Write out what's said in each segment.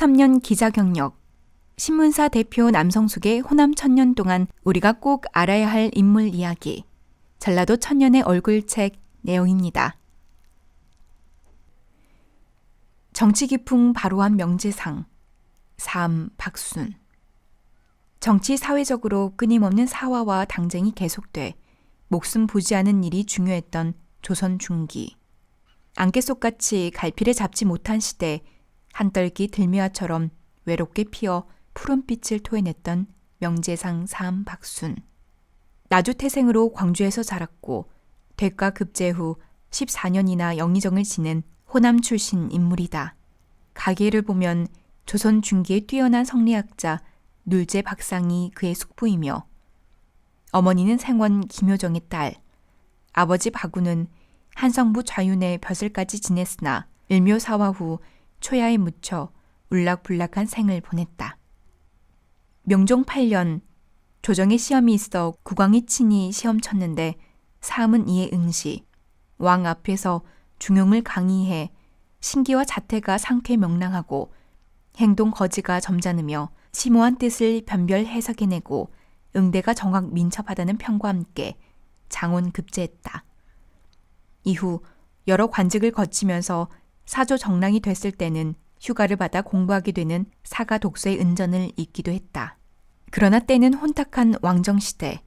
33년 기자 경력. 신문사 대표 남성숙의 호남 천년 동안 우리가 꼭 알아야 할 인물 이야기. 전라도 천년의 얼굴책 내용입니다. 정치 기풍 바로한 명재상. 삶 박순. 정치 사회적으로 끊임없는 사화와 당쟁이 계속돼 목숨 부지 않은 일이 중요했던 조선 중기. 안개 속같이 갈피를 잡지 못한 시대 한떨기 들미화처럼 외롭게 피어 푸른빛을 토해냈던 명재상 사암 박순. 나주 태생으로 광주에서 자랐고 대과 급제 후 14년이나 영의정을 지낸 호남 출신 인물이다. 가계를 보면 조선 중기의 뛰어난 성리학자 눌제 박상이 그의 숙부이며 어머니는 생원 김효정의 딸, 아버지 박우는 한성부 좌윤의 벼슬까지 지냈으나 일묘사화 후 초야에 묻혀 울락불락한 생을 보냈다. 명종 8년 조정의 시험이 있어 국왕이 친히 시험 쳤는데 사음은 이에 응시 왕 앞에서 중용을 강의해 신기와 자태가 상쾌 명랑하고 행동 거지가 점잖으며 심오한 뜻을 변별 해석해내고 응대가 정확 민첩하다는 평과 함께 장원 급제했다. 이후 여러 관직을 거치면서 사조 정랑이 됐을 때는 휴가를 받아 공부하게 되는 사가 독서의 은전을 잇기도 했다. 그러나 때는 혼탁한 왕정시대.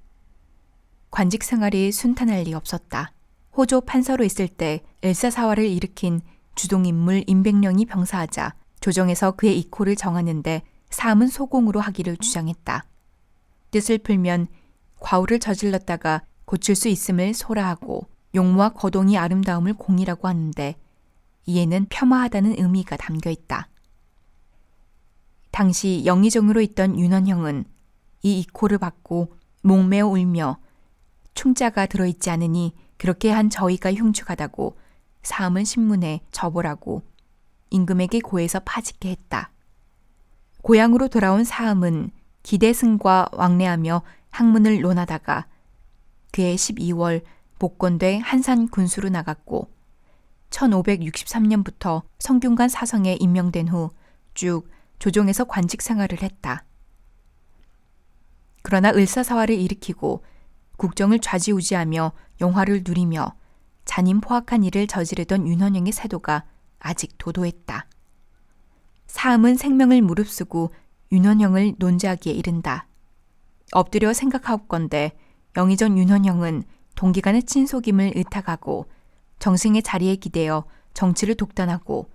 관직 생활이 순탄할 리 없었다. 호조 판서로 있을 때 엘사사화를 일으킨 주동인물 임백령이 병사하자 조정에서 그의 이코를 정하는데 사함은 소공으로 하기를 주장했다. 뜻을 풀면 과오를 저질렀다가 고칠 수 있음을 소라하고 용모와 거동이 아름다움을 공이라고 하는데 이에는 폄하하다는 의미가 담겨 있다. 당시 영의정으로 있던 윤원형은 이 이코를 받고 목매어 울며 충자가 들어있지 않으니 그렇게 한 저희가 흉측하다고 사함은 신문에 접으라고 임금에게 고해서 파짓게 했다. 고향으로 돌아온 사함은 기대승과 왕래하며 학문을 논하다가 그해 12월 복권돼 한산 군수로 나갔고 1563년부터 성균관 사성에 임명된 후 쭉 조정에서 관직 생활을 했다. 그러나 을사사화를 일으키고 국정을 좌지우지하며 영화를 누리며 잔인 포악한 일을 저지르던 윤헌영의 세도가 아직 도도했다. 사음은 생명을 무릅쓰고 윤헌영을 논지하기에 이른다. 엎드려 생각하옵건대 영의전 윤헌영은 동기간의 친속임을 의탁하고 정승의 자리에 기대어 정치를 독단하고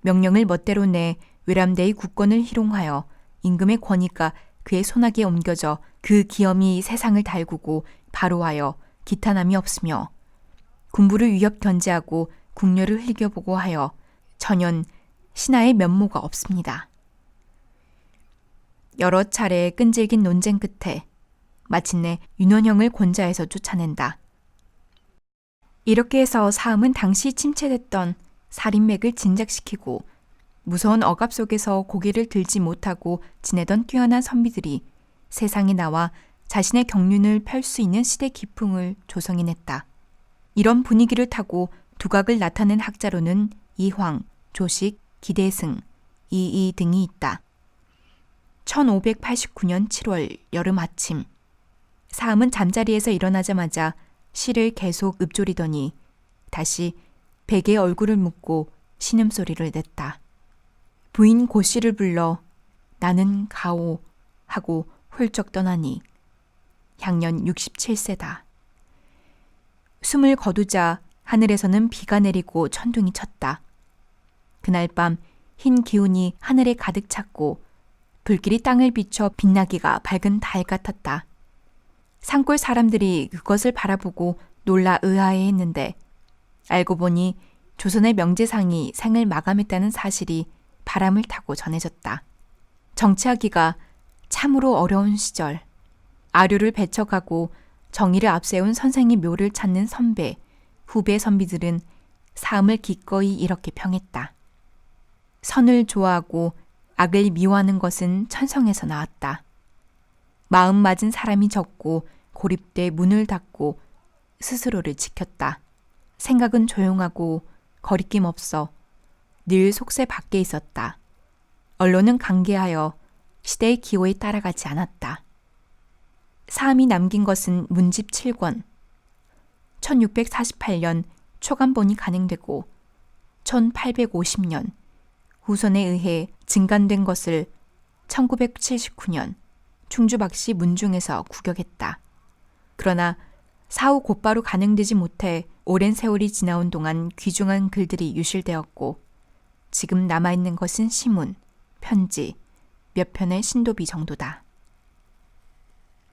명령을 멋대로 내 외람대의 국권을 희롱하여 임금의 권위가 그의 손아귀에 옮겨져 그 기염이 세상을 달구고 바로하여 기탄함이 없으며 군부를 위협 견제하고 국녀를 흘겨보고 하여 전혀 신하의 면모가 없습니다. 여러 차례 끈질긴 논쟁 끝에 마침내 윤원형을 권자에서 쫓아낸다. 이렇게 해서 사음은 당시 침체됐던 살인맥을 진작시키고 무서운 억압 속에서 고개를 들지 못하고 지내던 뛰어난 선비들이 세상에 나와 자신의 경륜을 펼 수 있는 시대 기풍을 조성해냈다. 이런 분위기를 타고 두각을 나타낸 학자로는 이황, 조식, 기대승, 이이 등이 있다. 1589년 7월 여름 아침, 사음은 잠자리에서 일어나자마자 시를 계속 읊조리더니 다시 베개에 얼굴을 묻고 신음소리를 냈다. 부인 고씨를 불러 나는 가오 하고 훌쩍 떠나니 향년 67세다. 숨을 거두자 하늘에서는 비가 내리고 천둥이 쳤다. 그날 밤 흰 기운이 하늘에 가득 찼고 불길이 땅을 비춰 빛나기가 밝은 달 같았다. 산골 사람들이 그것을 바라보고 놀라 의아해 했는데 알고 보니 조선의 명제상이 생을 마감했다는 사실이 바람을 타고 전해졌다. 정치하기가 참으로 어려운 시절 아류를 배척하고 정의를 앞세운 선생의 묘를 찾는 선배, 후배 선비들은 삶을 기꺼이 이렇게 평했다. 선을 좋아하고 악을 미워하는 것은 천성에서 나왔다. 마음 맞은 사람이 적고 고립돼 문을 닫고 스스로를 지켰다. 생각은 조용하고 거리낌 없어 늘 속세 밖에 있었다. 언론은 강개하여 시대의 기호에 따라가지 않았다. 사함이 남긴 것은 문집 7권. 1648년 초간본이 간행되고 1850년 후손에 의해 증간된 것을 1979년 충주박씨 문중에서 구격했다. 그러나 사후 곧바로 간행되지 못해 오랜 세월이 지나온 동안 귀중한 글들이 유실되었고 지금 남아있는 것은 시문, 편지, 몇 편의 신도비 정도다.